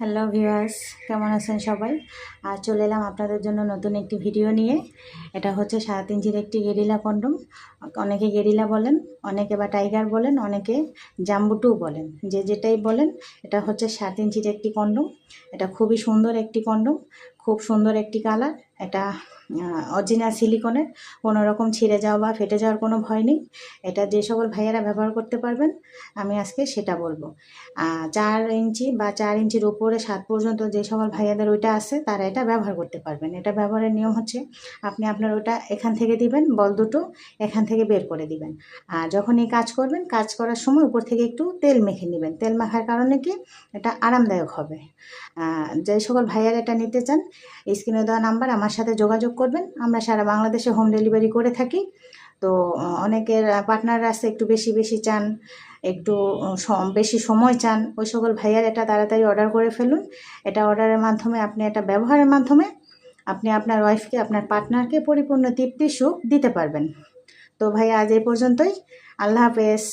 Hello viewers কেমন আছেন সবাই? আর চলে এলাম আপনাদের জন্য নতুন একটি ভিডিও নিয়ে। এটা হচ্ছে সাত ইঞ্চির একটি গেরিলা কন্ডম। অনেকে গেরিলা বলেন, অনেকে বা টাইগার বলেন, অনেকে জাম্বুটু বলেন। যে যেটাই বলেন, এটা হচ্ছে সাত ইঞ্চির একটি কন্ডম। এটা খুবই সুন্দর একটি কন্ডম, খুব সুন্দর একটি কালার। এটা অরিজিনাল সিলিকনের কোনো রকম ছিঁড়ে যাওয়া বা ফেটে যাওয়ার কোনো ভয় নেই। এটা যে সকল ভাইয়েরা ব্যবহার করতে পারবেন, আমি আজকে সেটা বলব। চার ইঞ্চি বা চার ইঞ্চির উপরে সাত পর্যন্ত যে সকল ভাইয়াদের ওইটা আছে, তারা এটা ব্যবহার করতে পারবেন। এটা ব্যবহারের নিয়ম হচ্ছে, আপনি আপনার ওটা এখান থেকে দিবেন, বল দুটো এখান থেকে বের করে দিবেন। আর যখন এই কাজ করবেন, কাজ করার সময় উপর থেকে একটু তেল মেখে নেবেন। তেল মাখার কারণে কি? এটা আরামদায়ক হবে। যে সকল ভাইয়ারা এটা নিতে চান, স্ক্রিনে দেওয়া নাম্বার, আমার সাথে যোগাযোগ করবেন। আমরা সারা বাংলাদেশে হোম ডেলিভারি করে থাকি। তো অনেকের পার্টনাররা আছে, একটু বেশি বেশি চান, একটু বেশি সময় চান, ওই সকল ভাইয়ার এটা তাড়াতাড়ি অর্ডার করে ফেলুন। এটা অর্ডারের মাধ্যমে, আপনি এটা ব্যবহারের মাধ্যমে, আপনি আপনার ওয়াইফকে আপনার পার্টনারকে পরিপূর্ণ তৃপ্তি সুখ দিতে পারবেন। তো ভাইয়া, আজ এই পর্যন্তই। আল্লাহ হাফেজ।